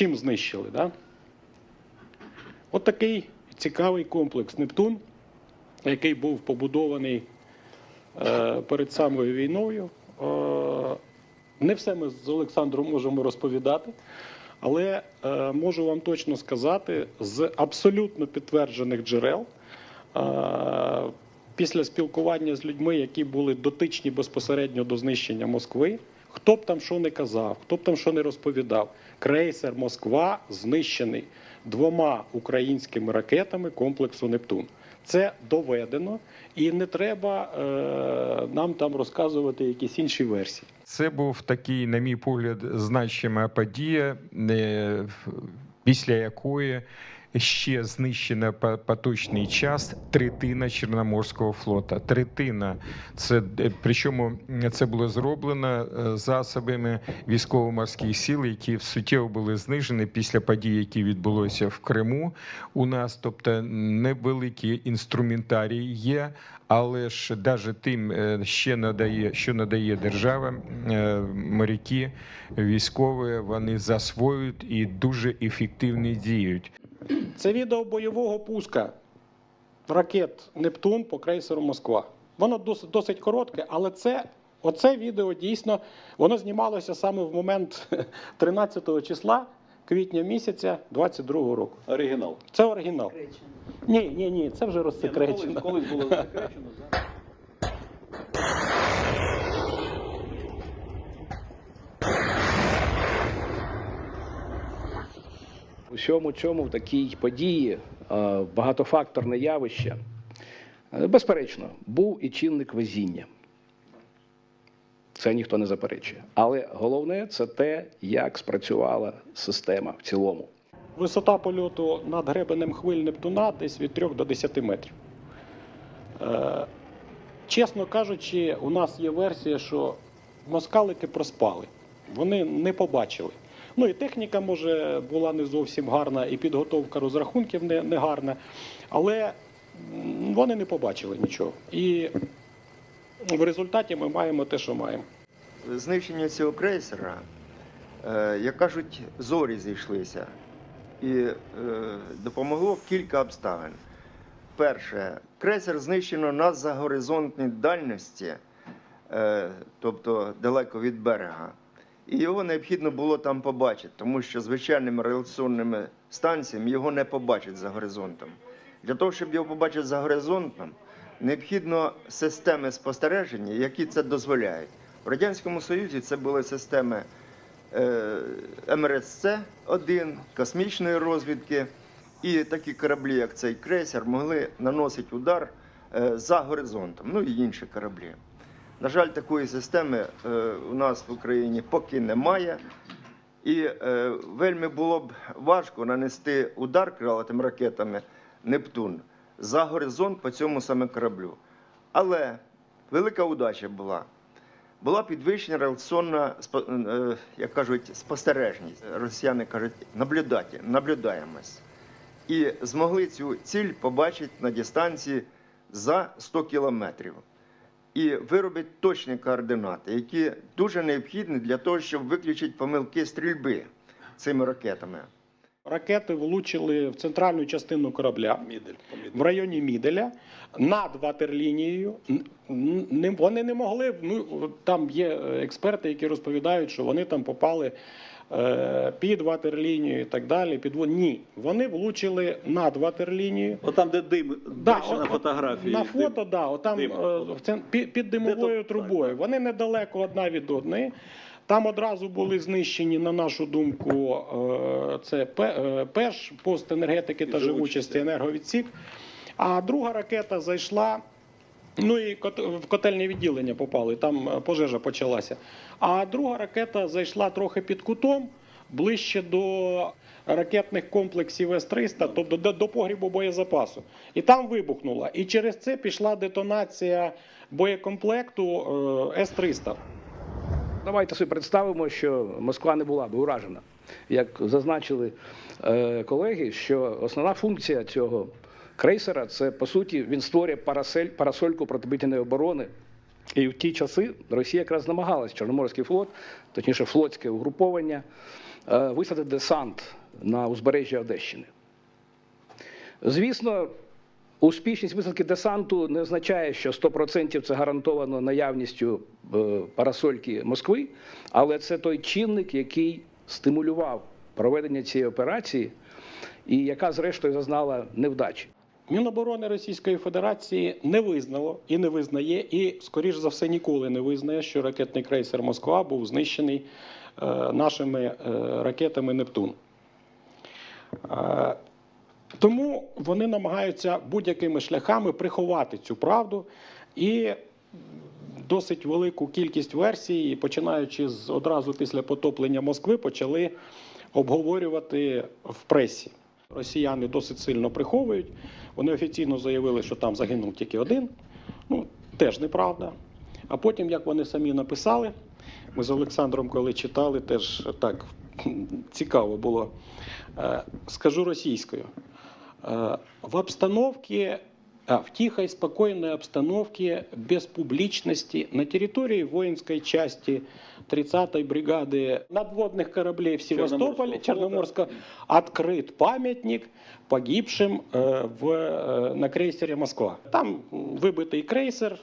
чим знищили. Да? От такий цікавий комплекс Нептун, який був побудований е, перед самою війною. Е, не все ми з Олександром можемо розповідати, але е, можу вам точно сказати з абсолютно підтверджених джерел. е, Після спілкування з людьми, які були дотичні безпосередньо до знищення Москви, хто б там що не казав, хто б там що не розповідав, крейсер Москва знищений двома українськими ракетами комплексу Нептун. Це доведено, і не треба е, нам там розказувати якісь інші версії. Це був такий, на мій погляд, значима подія, е, після якої ще знищена по поточний час третина Чорноморського флота. Третина. Це е, причому це було зроблено е, засобами військово-морських сил, які суттєво були знижені після подій, які відбулося в Криму. У нас, тобто, невеликий інструментарій є. Але ж навіть тим е, ще надає, що надає держава, моряки, військові, вони засвоюють і дуже ефективно діють. Це відео бойового пуска ракет Нептун по крейсеру Москва. Воно досить, досить коротке, але це, оце відео дійсно воно знімалося саме в момент 13 числа квітня місяця 22 року. Оригінал. Це оригінал. Ні, ні, ні, це вже Ні, ну, розсекречено. Колись, колись було засекречено. да. всьому цьому в такій події е, багатофакторне явище. Е, Безперечно, був і чинник везіння. Це ніхто не заперечує. Але головне це те, як спрацювала система в цілому. Висота польоту над гребенем хвиль Нептуна десь від 3 до 10 метрів. Е, чесно кажучи, у нас є версія, що москалики проспали. Вони не побачили. Ну і техніка, може, була не зовсім гарна, і підготовка розрахунків не, не гарна, але вони не побачили нічого. І в результаті ми маємо те, що маємо. знищення цього крейсера, е, як кажуть, зорі зійшлися. І е, допомогло кілька обставин. Перше, крейсер знищено на загоризонтній дальності, е, тобто далеко від берега. І його необхідно було там побачити, тому що звичайними реляційними станціями його не побачать за горизонтом. Для того, щоб його побачити за горизонтом, необхідно системи спостереження, які це дозволяють. В Радянському Союзі це були системи е, МРСЦ-1, космічної розвідки, і такі кораблі, як цей крейсер, могли наносити удар е, за горизонтом, ну і інші кораблі. На жаль, такої системи е, у нас в Україні поки немає. І е, вельми було б важко нанести удар крилатими ракетами Нептун за горизонт по цьому саме кораблю. Але велика удача була. Була підвищена реакційна, е, як кажуть, спостережність. Росіяни кажуть, наблюдати, наблюдаємось. І змогли цю ціль побачити на дистанції за 100 кілометрів. І виробити точні координати, які дуже необхідні для того, щоб виключити помилки стрільби цими ракетами. Ракети влучили в центральну частину корабля. Мідель. в районі Міделя над ватерлінією. Вони не могли. Ну там є е, експерти, які розповідають, що вони там попали під ватерлінію і так далі. Під ні, вони влучили над ватерлінією. От там, де дим, Да, бачиш на фотографії. На дим. фото, да, отам дим. е, в цен- під, під димовою трубою. Вони недалеко одна від одної. Там одразу були знищені, на нашу думку, е, це е, ПЕШ, пост енергетики та живучості енерговідсік. А друга ракета зайшла. Ну і в котельне відділення попали, там е, пожежа почалася. А друга ракета зайшла трохи під кутом, ближче до ракетних комплексів С-300, тобто до, погрібу боєзапасу. І там вибухнула. І через це пішла детонація боєкомплекту е, С-300. Давайте собі представимо, що Москва не була б уражена. Як зазначили е, колеги, що основна функція цього крейсера це по суті він створює парасель, парасольку протиповітряної оборони. І в ті часи Росія якраз намагалась Чорноморський флот, точніше флотське угруповання, е, висадити десант на узбережжі Одещини. Звісно, успішність висадки десанту не означає, що 100% це гарантовано наявністю е, парасольки Москви, але це той чинник, який стимулював проведення цієї операції, і яка, зрештою, зазнала невдачі. Міноборони Російської Федерації не визнало і не визнає, і, скоріш за все, ніколи не визнає, що ракетний крейсер Москва був знищений е, нашими е, ракетами Нептун. Е, тому вони намагаються будь-якими шляхами приховати цю правду і досить велику кількість версій, починаючи з одразу після потоплення Москви, почали обговорювати в пресі. Росіяни досить сильно приховують. Вони офіційно заявили, що там загинув тільки один. Ну, теж неправда. А потім, як вони самі написали, ми з Олександром, коли читали, теж так цікаво було. Е, Скажу російською. Э, в обстановке, а, в тихой, спокойной обстановке, без публичности, на территории воинской части 30-й бригады надводных кораблей в Севастополе, Черноморского Черноморского, открыт памятник погибшим э, в, э, на крейсері Москва. Там м, вибитий крейсер,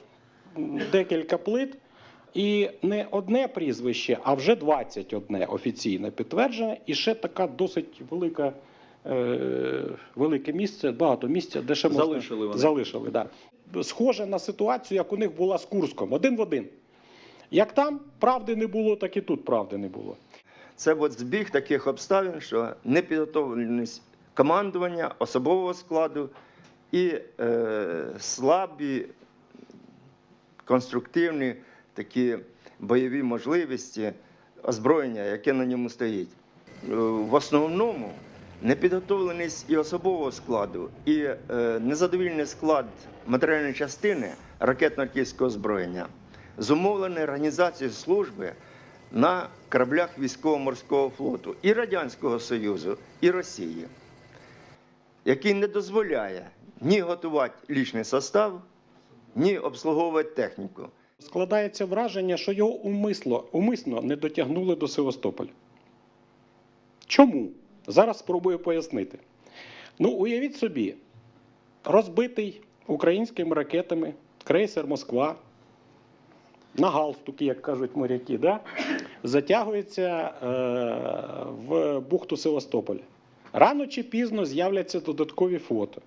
м, декілька плит. І не одне прізвище, а вже 21 офіційно підтверджене, і ще така досить велика, е, велике місце, багато місця, де ще можна... Залишили вони. Залишили, да. Схоже на ситуацію, як у них була з Курском, один в один. Як там правди не було, так і тут правди не було. Це от збіг таких обставин, що непідготовленість командування, особового складу і е, слабі конструктивні такі бойові можливості озброєння, яке на ньому стоїть. Е, В основному непідготовленість і особового складу, і е, незадовільний склад матеріальної частини ракетно-артилерійського озброєння зумовлений організацією служби на кораблях військово-морського флоту і Радянського Союзу, і Росії, який не дозволяє ні готувати лічний состав, ні обслуговувати техніку. Складається враження, що його умисло, умисно не дотягнули до Севастополя. Чому? Зараз спробую пояснити. Ну, уявіть собі, розбитий українськими ракетами крейсер Москва на галстуки, як кажуть моряки, да? затягується е, в бухту Севастополя. Рано чи пізно з'являться додаткові фото.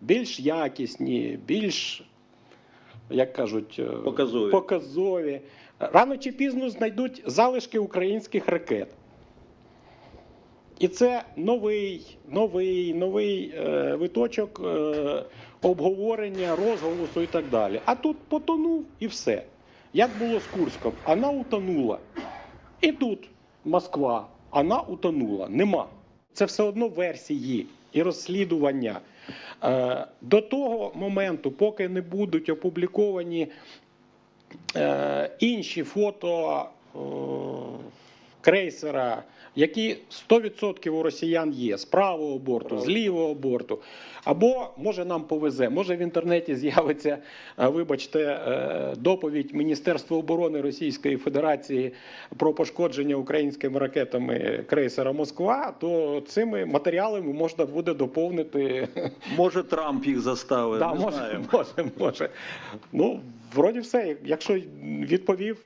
Більш якісні, більш, як кажуть, е, Показові. показові. Рано чи пізно знайдуть залишки українських ракет. І це новий, новий, новий е, виточок е, обговорення, розголосу і так далі. А тут потонув і все. Як було з Курском? Вона утонула. І тут Москва, вона утонула. Нема. Це все одно версії і розслідування. Е, до того моменту, поки не будуть опубліковані е, інші фото е, крейсера, які 100% у росіян є з правого борту, з лівого борту. Або може нам повезе, може в інтернеті з'явиться, е, вибачте, е, доповідь Міністерства оборони Російської Федерації про пошкодження українськими ракетами крейсера Москва, то цими матеріалами можна буде доповнити. Може, Трамп їх заставить, Да, не може, може, може. Ну, вроді все. Якщо відповів,